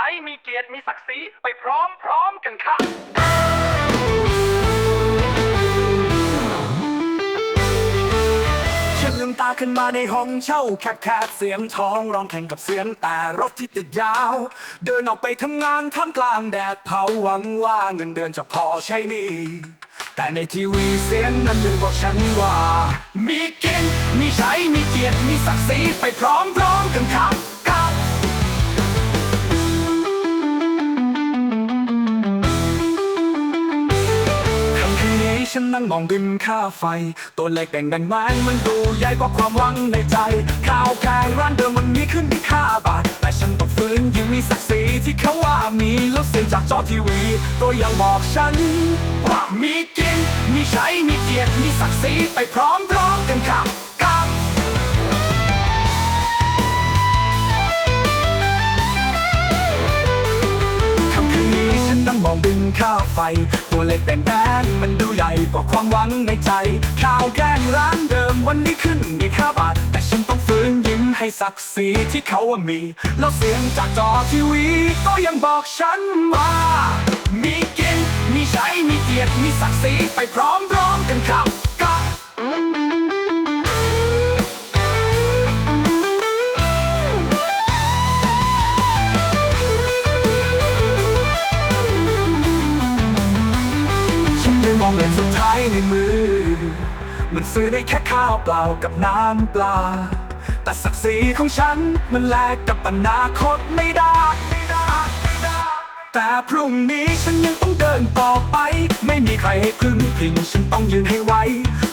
ช้มีเกียรติมีศักดิ์ศรีไปพร้อมพร้อมๆกันค่ะ ฉันลืมตาขึ้นมาในห้องเช่าแคบแคบๆเสียงท้องร้องแข่งกับเสียงแต่รถที่ติดยาว เดินออกไปทำงานท่ามกลางแดดเผาหวังว่าเงินเดือนจะพอใช้หนี่แต่ในทีวีเสียงนั้นยังบอกฉันว่า มีกินมีใช้มีเกียรติมีศักดิ์ศรีไปพร้อมพร้อมๆกันครับ ฉันนั่งมองดินค่าไฟ ตัวเล็กแต่งแดงแมงมันดูใหญ่กว่าความหวังในใจ ข้าวแกงร้านเดิมมันมีขึ้นที่ค่าบาท แต่ฉันต้องฟื้นยังมีศักดิ์ศรีที่เขาว่ามีแล้วเสียงจากจอทีวี ตัวยังบอกฉัน ว่ามีกิน มีใช้ มีเกียรติ มีศักดิ์ศรีไปพร้อมพร้อมกันค่ะ ฟ ตัวเล็กแต่แดงมันดูใหญ่กว่าความหวังในใจ ข้าวแกงร้านเดิมวันนี้ขึ้นมีค่าบาท แต่ฉันต้องฟื้นยิ้มให้ศักดิ์ศรีที่เขาว่ามี แล้วเสียงจากจอทีวี ก็ยังบอกฉันว่ามีกิน มีใช้ มีเกียรติ มีศักดิ์ศรีไปพร้อม องเลนสุดท้ายในมือ มันซื้อได้แค่ข้าวเปล่ากับน้ำปลา แต่ศักดิ์ศรีของฉันมันแลกกับอนาคตไม่ได้ไม่ได้ไม่ได้แต่พรุ่งนี้ฉันยังต้องเดินต่อไป ไม่มีใครให้พึ่งพิงฉันต้องยืนให้ไว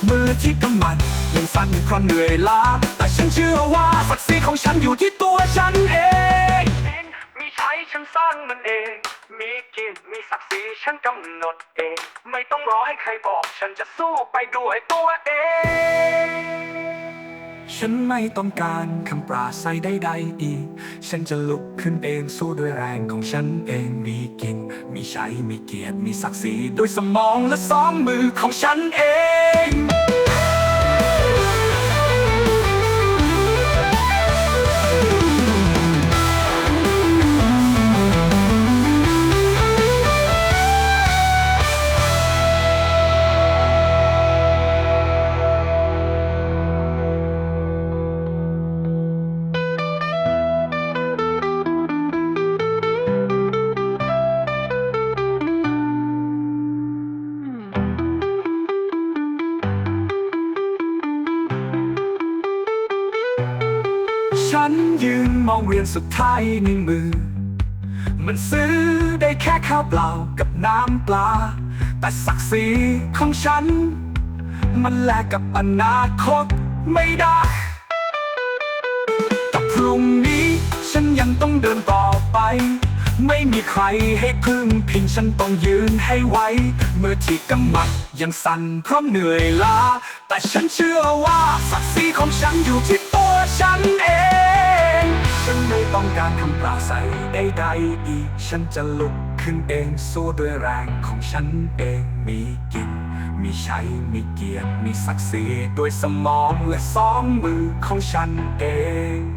มือที่กำมัดยังสั่นเพราะเหนื่อยล้าแต่ฉันเชื่อว่าศักดิ์ศรีของฉันอยู่ที่ตัวฉันเอง มีใช้ฉันสร้างมันเอง มีศักดิ์ศรีฉันกำหนดเอง ไม่ต้องรอให้ใครบอก ฉันจะสู้ไปด้วยตัวเอง ฉันไม่ต้องการคำปราศัยใดๆอีก ฉันจะลุกขึ้นเองสู้ด้วยแรงของฉันเอง มีกิน มีใช้ มีเกียรติ มีศักดิ์ศรีด้วยสมองและสองมือของฉันเอง ฉันยืนมองเรียนสุดท้ายในมือ มันซื้อได้แค่ข้าวเปล่ากับน้ำปลา แต่ศักดิ์ศรีของฉัน มันแลกกับอนาคตไม่ได้แต่พรุ่งนี้ฉันยังต้องเดินต่อไป ไม่มีใครให้พึ่งพิงฉันต้องยืนให้ไวเมื่อที่กำมัดยังสั่นเพราะเหนื่อยล้า แต่ฉันเชื่อว่าศักดิ์ศรีของฉันอยู่ที่ ฉันเอง ฉันไม่ต้องการคำปราศัยใดๆอีก ฉันจะลุกขึ้นเองสู้ด้วยแรงของฉันเอง มีกิน มีใช้ มีเกียรติ มีศักดิ์ศรีด้วยสมองและสองมือของฉันเอง